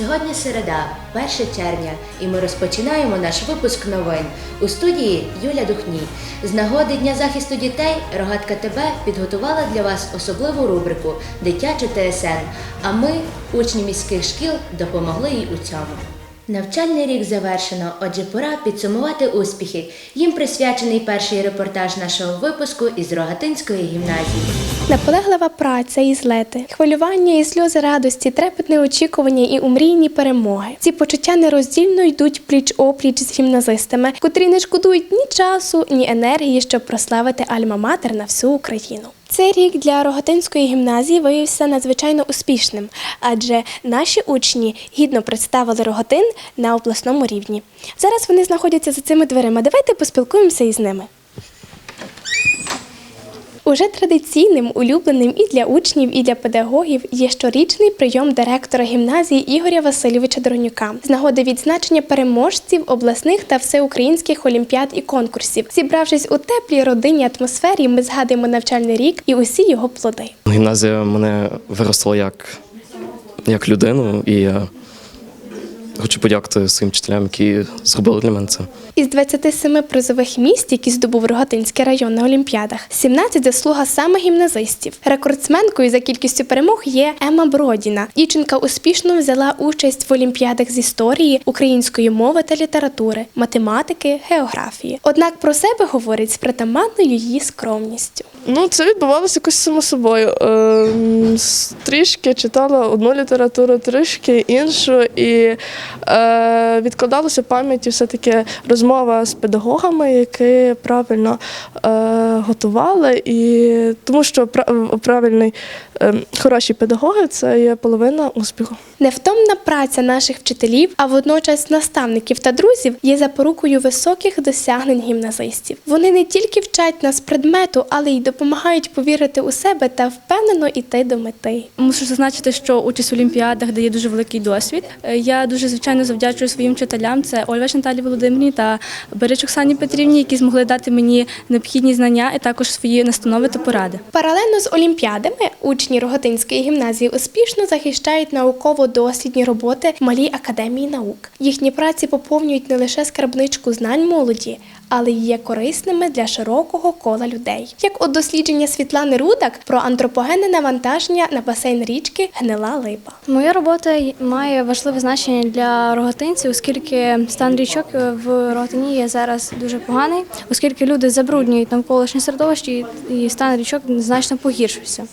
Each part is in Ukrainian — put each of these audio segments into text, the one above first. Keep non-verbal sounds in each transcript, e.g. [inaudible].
Сьогодні середа, 1 червня, і ми розпочинаємо наш випуск новин. У студії Юля Духній. З нагоди Дня захисту дітей Рогатка ТБ підготувала для вас особливу рубрику Дитяче ТСН. А ми, учні міських шкіл, допомогли їй у цьому. Навчальний рік завершено, отже, пора підсумувати успіхи. Їм присвячений перший репортаж нашого випуску із Рогатинської гімназії. Наполеглива праця і злети, хвилювання і сльози радості, трепетне очікування і умрійні перемоги. Ці почуття нероздільно йдуть пліч опліч з гімназистами, котрі не шкодують ні часу, ні енергії, щоб прославити Альма-Матер на всю Україну. Цей рік для Рогатинської гімназії виявився надзвичайно успішним, адже наші учні гідно представили Рогатин на обласному рівні. Зараз вони знаходяться за цими дверима. Давайте поспілкуємося із ними. Уже традиційним, улюбленим і для учнів, і для педагогів є щорічний прийом директора гімназії Ігоря Васильовича Дронюка з нагоди відзначення переможців обласних та всеукраїнських олімпіад і конкурсів. Зібравшись у теплій родинній атмосфері, ми згадуємо навчальний рік і усі його плоди. Гімназія мене виросла як, як людину, і хочу подякувати своїм вчителям, які зробили для мене це. Із 27 призових місць, які здобув Рогатинський район на Олімпіадах, 17 заслуга саме гімназистів. Рекордсменкою за кількістю перемог є Ема Бродіна. Дівчинка успішно взяла участь в олімпіадах з історії, української мови та літератури, математики, географії. Однак про себе говорить з притаманною її скромністю. Ну, це відбувалося якось само собою. Ем, Трішки читала одну літературу, трішки іншу, і е, відкладалося в пам'яті все-таки розмова з педагогами, які правильно е, готували. І тому що пра- правильний, е, хороші педагоги це є половина успіху. Невтомна праця наших вчителів, а водночас наставників та друзів є запорукою високих досягнень гімназистів. Вони не тільки вчать нас предмету, але й допомагають повірити у себе та впевнено йти до мети. Мушу зазначити, що участь в олімпіадах дає дуже великий досвід. Е, Я дуже звичайно завдячую своїм вчителям. Це Ольваш Наталі Володимирівні та Берич Оксані Петрівні, які змогли дати мені необхідні знання і також свої настанови та поради. Паралельно з олімпіадами учні Рогатинської гімназії успішно захищають науково-дослідні роботи в малій академії наук. Їхні праці поповнюють не лише скарбничку знань молоді, але є корисними для широкого кола людей. Як от дослідження Світлани Рудак про антропогенне навантаження на басейн річки Гнила Липа. Моя робота має важливе значення для рогатинців, оскільки стан річок в Рогатині є зараз дуже поганий, оскільки люди забруднюють навколишнє середовище і- стан річок значно погіршився.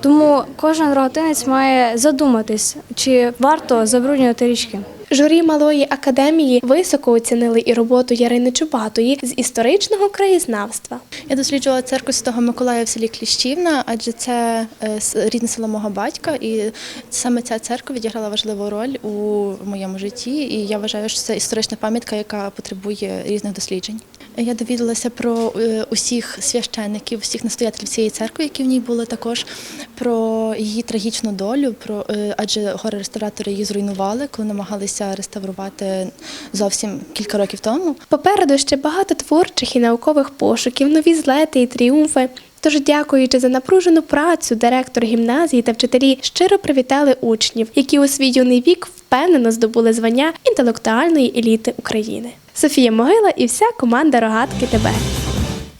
Тому кожен рогатинець має задуматись, чи варто забруднювати річки. Журі малої академії високо оцінили і роботу Ярини Чубатої з історичного краєзнавства. Я досліджувала церкву Святого Миколая в селі Кліщівна, адже це е, рідне село мого батька, і саме ця церква відіграла важливу роль у моєму житті. І я вважаю, що це історична пам'ятка, яка потребує різних досліджень. Я довідалася про е, усіх священників, всіх настоятелів цієї церкви, які в ній були також, про її трагічну долю, про е, адже горе-реставратори її зруйнували, коли намагалися реставрувати зовсім кілька років тому. Попереду ще багато творчих і наукових пошуків, нові злети і тріумфи. Тож, дякуючи за напружену працю, директор гімназії та вчителі щиро привітали учнів, які у свій юний вік впевнено здобули звання інтелектуальної еліти України. Софія Могила і вся команда Рогатки ТБ.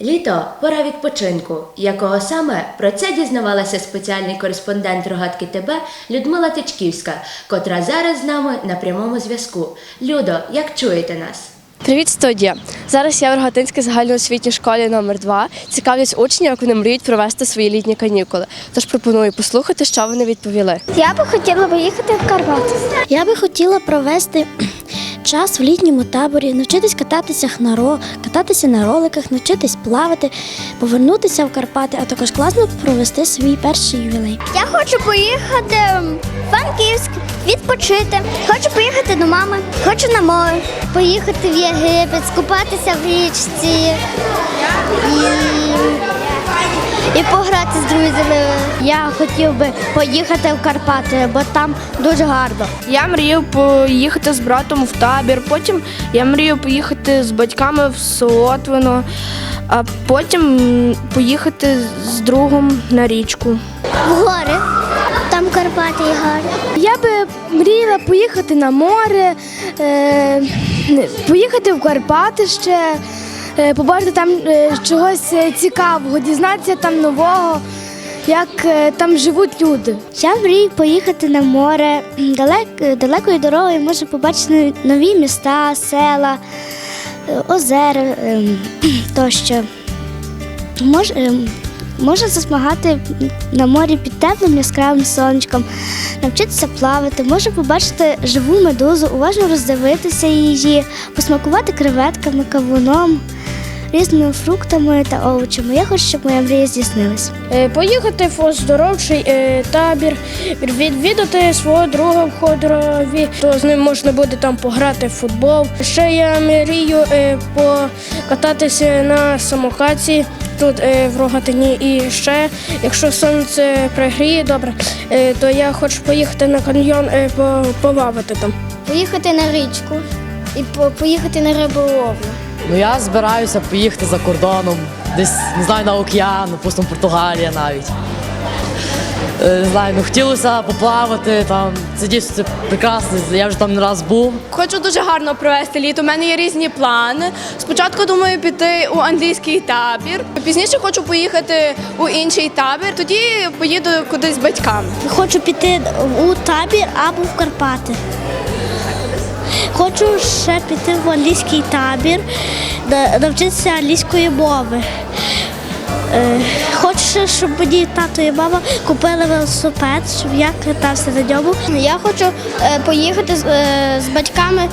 Літо пора відпочинку. Якого саме про це дізнавалася спеціальний кореспондент рогатки ТБ Людмила Тичківська, котра зараз з нами на прямому зв'язку. Людо, як чуєте нас? Привіт, студія! Зараз я в Рогатинській загальноосвітній школі номер 2 Цікавлюсь учнів, як вони мріють провести свої літні канікули. Тож пропоную послухати, що вони відповіли. Я би хотіла поїхати в Карпати. Я би хотіла провести час в літньому таборі, навчитись кататися на ро, кататися на роликах, навчитись плавати, повернутися в Карпати, а також класно провести свій перший ювілей. Я хочу поїхати в Франківськ, відпочити. Хочу поїхати до мами, хочу на море. Поїхати в Єгипет, скупатися в річці. І і пограти з друзями. Я хотів би поїхати в Карпати, бо там дуже гарно. Я мрію поїхати з братом в табір, потім я мрію поїхати з батьками в Солотвино, а потім поїхати з другом на річку. В гори. Там Карпати і гарно. Я би мріяла поїхати на море, е, поїхати в Карпати ще, е, побачити там е, чогось цікавого, дізнатися там нового, як там живуть люди. Я мрію поїхати на море далек, далекою дорогою, можу побачити нові міста, села, озера ем, [clears throat] тощо. Мож, ем, можна засмагати на морі під теплим яскравим сонечком, навчитися плавати, можу побачити живу медузу, уважно роздивитися її, посмакувати креветками, кавуном, різними фруктами та овочами. Я хочу, щоб моя мрія здійснилась. Е, Поїхати в оздоровчий е, табір, відвідати свого друга в Ходорові, то з ним можна буде там пограти в футбол. Ще я мрію е, покататися на самокаті тут е, в Рогатині. І ще, якщо сонце пригріє добре, е, то я хочу поїхати на каньйон е, по- плавати там. Поїхати на річку і поїхати на риболовлю. Ну я збираюся поїхати за кордоном, десь не знаю на океан, допустимо, Португалія навіть. Е, Не знаю, ну хотілося поплавати там. Це дійсно це прекрасно. Я вже там не раз був. Хочу дуже гарно провести літо. У мене є різні плани. Спочатку думаю піти у англійський табір. Пізніше хочу поїхати у інший табір. Тоді поїду кудись з батьками. Хочу піти у табір або в Карпати. Хочу ще піти в англійський табір, навчитися англійської мови. Е, Хочу, щоб мені тато і мама купили велосипед, щоб я катався на ньому. Я хочу е, поїхати з, е, батьками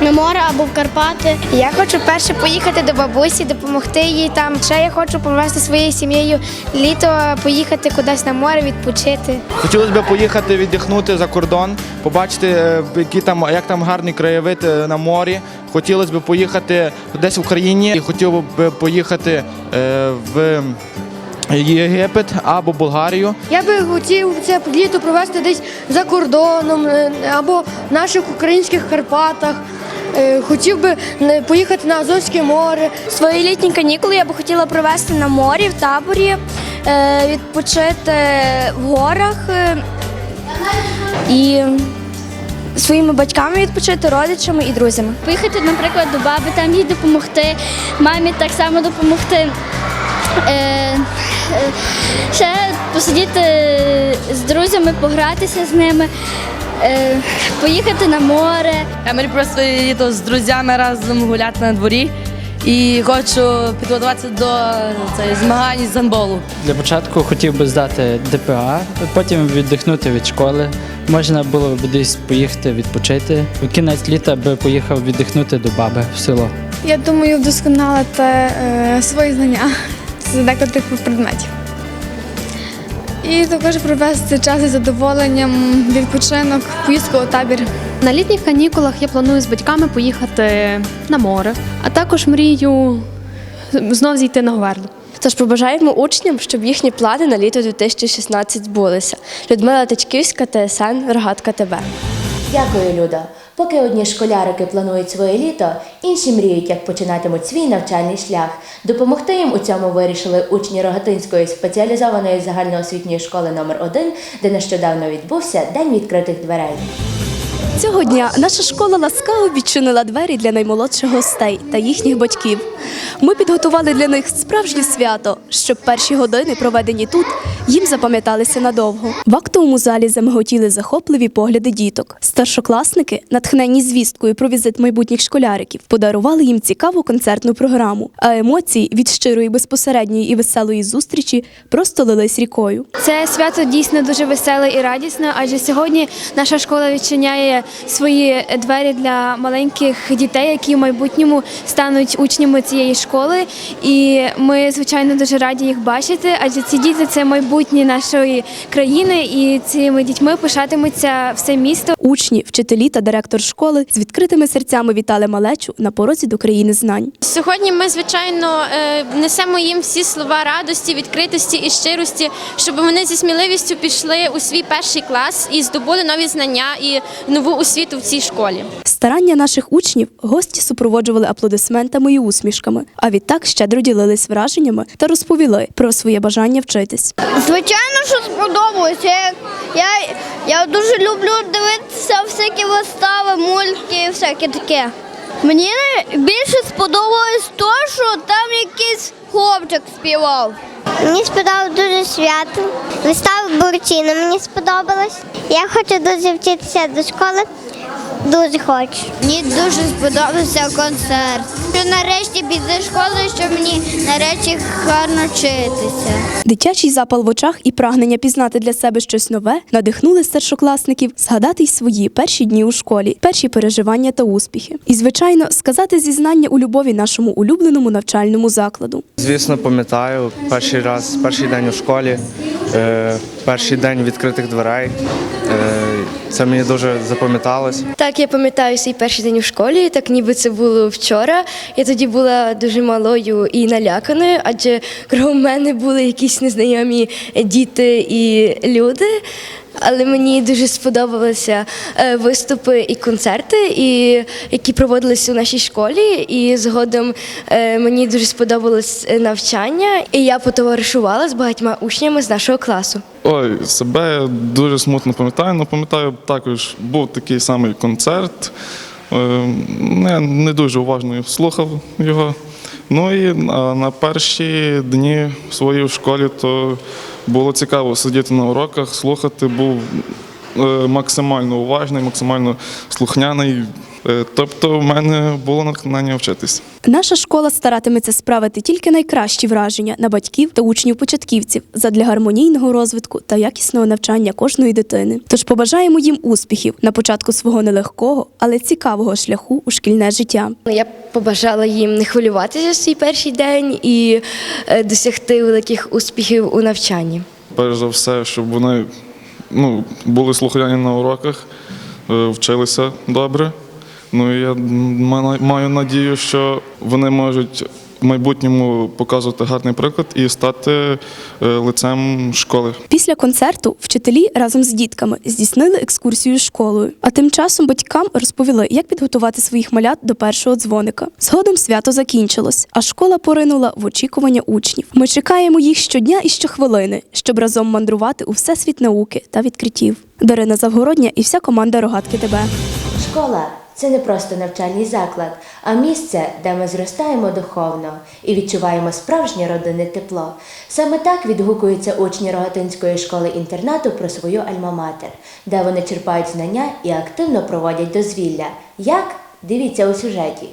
на море або в Карпати. Я хочу перше поїхати до бабусі, допомогти їй там. Ще я хочу провести своєю сім'єю літо, поїхати кудись на море, відпочити. Хотілося б поїхати віддихнути за кордон, побачити, е, які там, як там гарний краєвид е, на морі. Хотілося б поїхати десь в Україні і хотів би поїхати е, в Єгипет або Болгарію. Я би хотів це літо провести десь за кордоном або в наших українських Карпатах. Е, Хотів би е, поїхати на Азовське море. Свої літні канікули я би хотіла провести на морі, в таборі, е, відпочити в горах і своїми батьками відпочити, родичами і друзями. Поїхати, наприклад, до баби, там їй допомогти, мамі так само допомогти. Ще посидіти з друзями, погратися з ними, е, поїхати на море. Я мрію провести літо з друзями разом гуляти на дворі. І хочу підготуватися до цієї змагань з гандболу. Для початку хотів би здати ДПА, потім віддихнути від школи. Можна було б десь поїхати відпочити. В кінець літа би поїхав віддихнути до баби в село. Я думаю, вдосконалити е, свої знання з декотрих предметів. І також провести час із задоволенням, відпочинок, поїздку у табір. На літніх канікулах я планую з батьками поїхати на море, а також мрію знов зійти на Говерлу. Тож побажаємо учням, щоб їхні плани на літо 2016 збулися. Людмила Тичківська, ТСН, Рогатка ТБ. Дякую, Люда. Поки одні школярики планують своє літо, інші мріють, як починатимуть свій навчальний шлях. Допомогти їм у цьому вирішили учні Рогатинської спеціалізованої загальноосвітньої школи номер 1 де нещодавно відбувся День відкритих дверей. Цього дня наша школа ласкаво відчинила двері для наймолодших гостей та їхніх батьків. Ми підготували для них справжнє свято, щоб перші години, проведені тут, їм запам'яталися надовго. В актовому залі замиготіли захопливі погляди діток. Старшокласники, натхнені звісткою про візит майбутніх школяриків, подарували їм цікаву концертну програму. А емоції від щирої, безпосередньої і веселої зустрічі просто лились рікою. Це свято дійсно дуже веселе і радісне, адже сьогодні наша школа відчиняє свої двері для маленьких дітей, які в майбутньому стануть учнями цієї школи. І ми, звичайно, дуже раді їх бачити, адже ці діти це майбутнє нашої країни, і цими дітьми пишатиметься все місто. Учні, вчителі та директор школи з відкритими серцями вітали малечу на порозі до країни знань. Сьогодні ми, звичайно, е, несемо їм всі слова радості, відкритості і щирості, щоб вони зі сміливістю пішли у свій перший клас і здобули нові знання і нову освіту в цій школі. Старання наших учнів гості супроводжували аплодисментами і усмішками, а відтак щедро ділились враженнями та розповіли про своє бажання вчитись. Звичайно, що сподобалося. Я, я, Я дуже люблю дивитися всякі вистави, мультики, всяке таке. Мені більше сподобалось то, що там якийсь хлопчик співав. Мені сподобалось дуже свято. Вистава Бурчина мені сподобалась. Я хочу дуже вчитися до школи. Дуже хочу. Мені дуже сподобався концерт. Що нарешті піти школи, щоб мені нарешті гарно вчитися. Дитячий запал в очах і прагнення пізнати для себе щось нове надихнули старшокласників згадати й свої перші дні у школі, перші переживання та успіхи. І, звичайно, сказати зізнання у любові нашому улюбленому навчальному закладу. Звісно, пам'ятаю перший раз, перший день у школі, е, перший день відкритих дверей. Це мені дуже запам'яталось. Так, я пам'ятаю свій перший день у школі, так ніби це було вчора. Я тоді була дуже малою і наляканою, адже кругом мене були якісь незнайомі діти і люди. Але мені дуже сподобалися е, виступи і концерти, і, які проводились у нашій школі. І згодом е, мені дуже сподобалось е, навчання, і я потоваришувала з багатьма учнями з нашого класу. Ой, себе я дуже смутно пам'ятаю, але пам'ятаю також був такий самий концерт. Не, не дуже уважно слухав його. Ну і на, перші дні в школі то було цікаво сидіти на уроках, слухати, був е, максимально уважний, максимально слухняний. Е, Тобто в мене було натхнення вчитись. Наша школа старатиметься справити тільки найкращі враження на батьків та учнів-початківців задля гармонійного розвитку та якісного навчання кожної дитини. Тож побажаємо їм успіхів на початку свого нелегкого, але цікавого шляху у шкільне життя. Я побажала їм не хвилюватися свій перший день і е, досягти великих успіхів у навчанні. перш за все, щоб вони ну, були слухняні на уроках, е, вчилися добре. Ну я маю надію, що вони можуть в майбутньому показувати гарний приклад і стати е, лицем школи. Після концерту вчителі разом з дітками здійснили екскурсію школою. А тим часом батькам розповіли, як підготувати своїх малят до першого дзвоника. Згодом свято закінчилось, а школа поринула в очікування учнів. Ми чекаємо їх щодня і щохвилини, щоб разом мандрувати у всесвіт науки та відкриттів. Дарина Завгородня і вся команда Рогатки ТБ. Школа це не просто навчальний заклад, а місце, де ми зростаємо духовно і відчуваємо справжнє родинне тепло. Саме так відгукуються учні Рогатинської школи-інтернату про свою альма-матер, де вони черпають знання і активно проводять дозвілля. Як? Дивіться у сюжеті.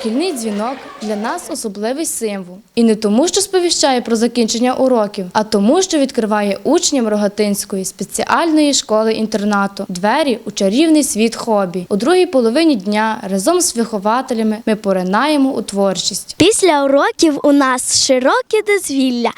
Шкільний дзвінок для нас особливий символ. І не тому, що сповіщає про закінчення уроків, а тому, що відкриває учням Рогатинської спеціальної школи-інтернату двері у чарівний світ хобі. У другій половині дня разом з вихователями ми поринаємо у творчість. Після уроків у нас широке дозвілля.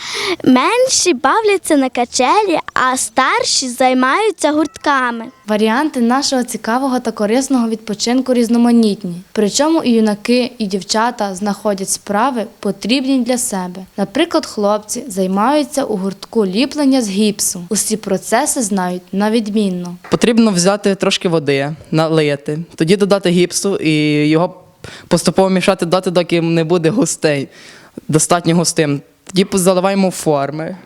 Менші бавляться на качелі, а старші займаються гуртками. Варіанти нашого цікавого та корисного відпочинку різноманітні. Причому і юнаки, і дівчата знаходять справи потрібні для себе. Наприклад, хлопці займаються у гуртку ліплення з гіпсу. Усі процеси знають на відмінно. Потрібно взяти трошки води, налити, тоді додати гіпсу і його поступово мішати доти, доки не буде густий, достатньо густим. Тоді заливаємо форми.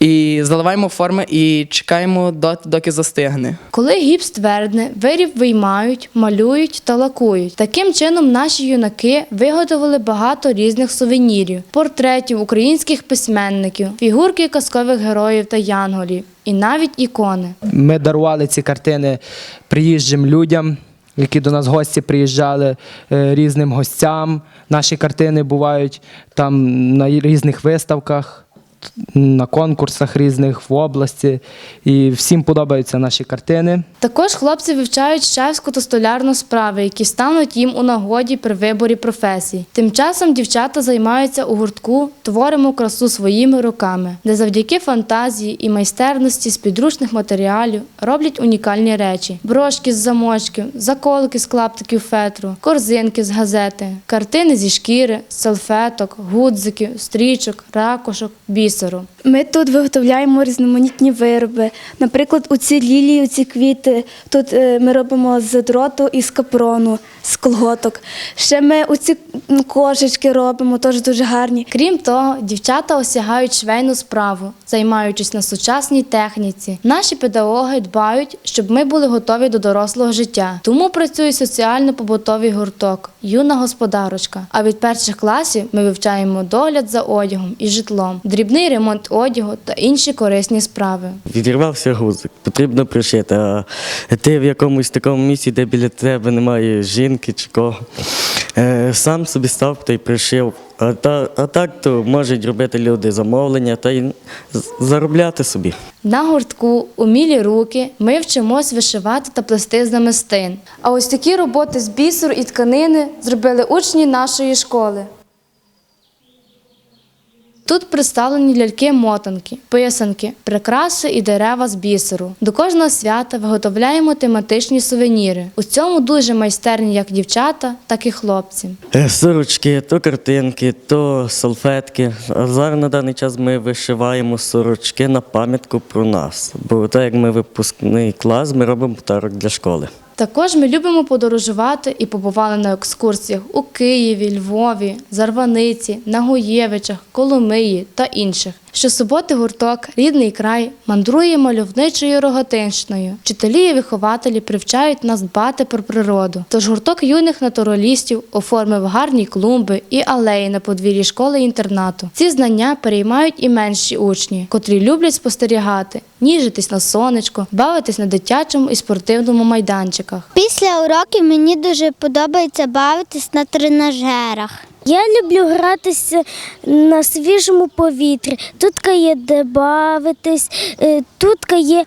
І заливаємо форми і чекаємо доки застигне. Коли гіпс твердне, виріб виймають, малюють та лакують. Таким чином наші юнаки виготовили багато різних сувенірів, портретів українських письменників, фігурки казкових героїв та янголів, і навіть ікони. Ми дарували ці картини приїжджим людям, які до нас гості приїжджали е, різним гостям. Наші картини бувають там на різних виставках, на конкурсах різних в області. І всім подобаються наші картини. Також хлопці вивчають шефську та столярну справи, які стануть їм у нагоді при виборі професій. Тим часом дівчата займаються у гуртку Творимо красу своїми руками, де завдяки фантазії і майстерності з підручних матеріалів роблять унікальні речі: брошки з замочків, заколки з клаптиків фетру, корзинки з газети, картини зі шкіри, салфеток, гудзиків, стрічок, ракушок, бісеру. Бісеру. Ми тут виготовляємо різноманітні вироби. Наприклад, у ці лілії, ці квіти. Тут е, ми робимо з дроту і з капрону, з колготок. Ще ми оці м, кошечки робимо, теж дуже гарні. Крім того, дівчата осягають швейну справу, займаючись на сучасній техніці. Наші педагоги дбають, щоб ми були готові до дорослого життя. Тому працює соціально-побутовий гурток, юна господарочка. А від перших класів ми вивчаємо догляд за одягом і житлом, дрібний ремонт одягу та інші корисні справи. Відірвався гузик, потрібно пришити. А ти в якомусь такому місці, де біля тебе немає жінки чи кого. Е, сам собі став та й пришив. А, та, а так то можуть робити люди замовлення та й заробляти собі. На гуртку умілі руки ми вчимось вишивати та плести з намистин. А ось такі роботи з бісеру і тканини зробили учні нашої школи. Тут представлені ляльки-мотанки, писанки, прикраси і дерева з бісеру. До кожного свята виготовляємо тематичні сувеніри. У цьому дуже майстерні як дівчата, так і хлопці. Е, Сорочки, то картинки, то салфетки. А зараз на даний час ми вишиваємо сорочки на пам'ятку про нас. Бо так як ми випускний клас, ми робимо подарок для школи. Також ми любимо подорожувати і побували на екскурсіях у Києві, Львові, Зарваниці, Нагоєвичах, Коломиї та інших. Щосуботи гурток Рідний край мандрує мальовничою рогатинщиною. Вчителі і вихователі привчають нас дбати про природу. Тож гурток юних натуралістів оформив гарні клумби і алеї на подвір'ї школи-інтернату. Ці знання переймають і менші учні, котрі люблять спостерігати, ніжитись на сонечко, бавитись на дитячому і спортивному майданчиках. Після уроків мені дуже подобається бавитись на тренажерах. Я люблю гратися на свіжому повітрі. Тут є де бавитись, е, тут є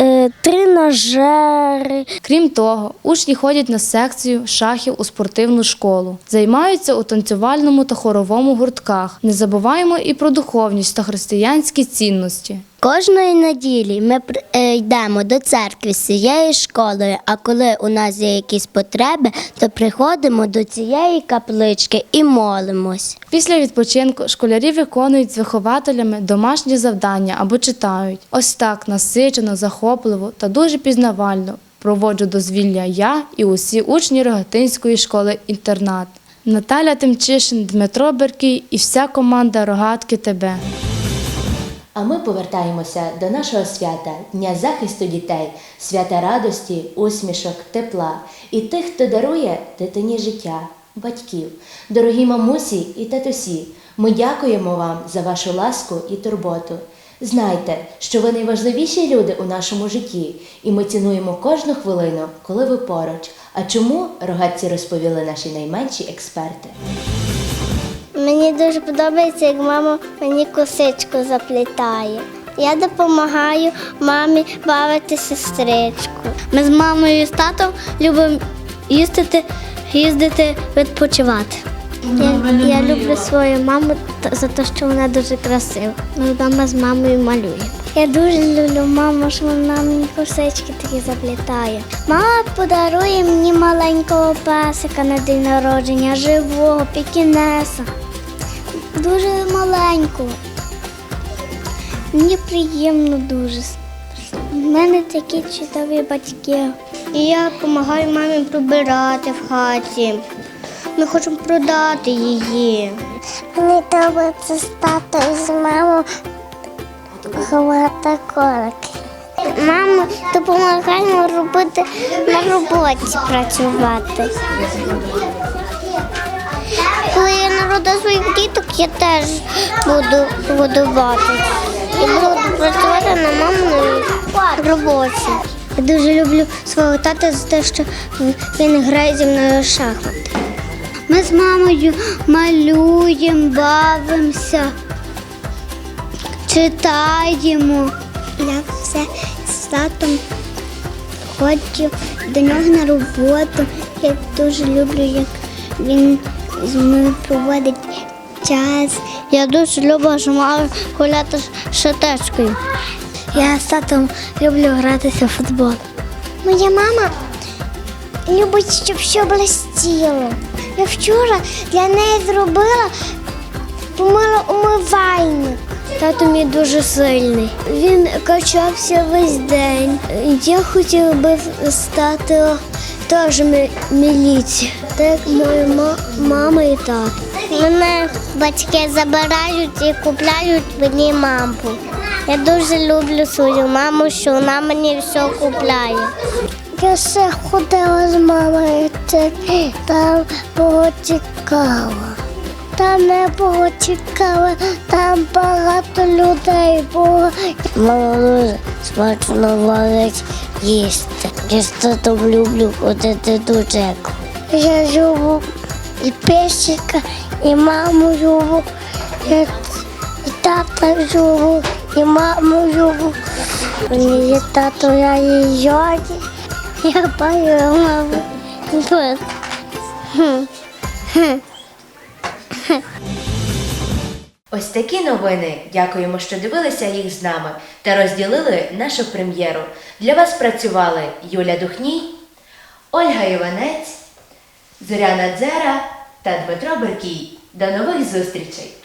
е, тренажери. Крім того, учні ходять на секцію шахів у спортивну школу, займаються у танцювальному та хоровому гуртках. Не забуваємо і про духовність та християнські цінності. Кожної неділі ми е, йдемо до церкви з цією школою, а коли у нас є якісь потреби, то приходимо до цієї каплички і молимось. Після відпочинку школярі виконують з вихователями домашні завдання або читають. Ось так насичено, захопливо та дуже пізнавально проводжу дозвілля я і усі учні Рогатинської школи інтернат. Наталя Тимчишин, Дмитро Беркій і вся команда Рогатки ТБ. А ми повертаємося до нашого свята Дня захисту дітей, свята радості, усмішок, тепла і тих, хто дарує дитині життя, батьків, дорогі мамусі і татусі. Ми дякуємо вам за вашу ласку і турботу. Знайте, що ви найважливіші люди у нашому житті, і ми цінуємо кожну хвилину, коли ви поруч. А чому рогатці розповіли наші найменші експерти? Мені дуже подобається, як мама мені косичку заплітає. Я допомагаю мамі бавити сестричку. Ми з мамою і з татом любимо їздити, їздити відпочивати. Я, я люблю свою маму за те, що вона дуже красива. Ми вдома з мамою малюємо. Я дуже люблю маму, що вона мені косички такі заплітає. Мама подарує мені маленького песика на день народження, живого, пікінеса. Дуже маленького. Мені приємно дуже. У мене такі чудові батьки. І я допомагаю мамі прибирати в хаті. Ми хочемо продати її. Мені подобається з татою з мамою ховати колики. Мама допомагаємо робити на роботі працювати. Коли я народу своїх діток, я теж буду годувати. І буду працювати на маминій роботі. Я дуже люблю свого тата за те, що він грає зі мною в шахмати. Ми з мамою малюємо, бавимося, читаємо. Я все з татом ходжу до нього на роботу. Я дуже люблю, як він зі мною проводить час. Я дуже люблю, гуляти з шатечкою. Я з татом люблю гратися в футбол. Моя мама любить, щоб все блистіло. Я вчора для неї зробила помила умивальник. Тато мій дуже сильний. Він качався весь день. Я хотіла би стати теж міліція. так моя ма- мама і тато. Мене батьки забирають і купляють мені мампу. Я дуже люблю свою маму, що вона мені все купляє. Я ще ходила з мамою, там було цікаво. Там не було цікаво, там багато людей було. Мама дуже смачно варить їсти. Я з татом люблю ходити до джеку. Я люблю і песика, і маму люблю, і, тата люблю, і маму люблю. Мені є тато, я її йоді. Я баю маму. Хм. Хм. Ось такі новини. Дякуємо, що дивилися їх з нами та розділили нашу прем'єру. Для вас працювали Юля Духній, Ольга Іванець, Зоряна Дзера та Дмитро Беркій. До нових зустрічей!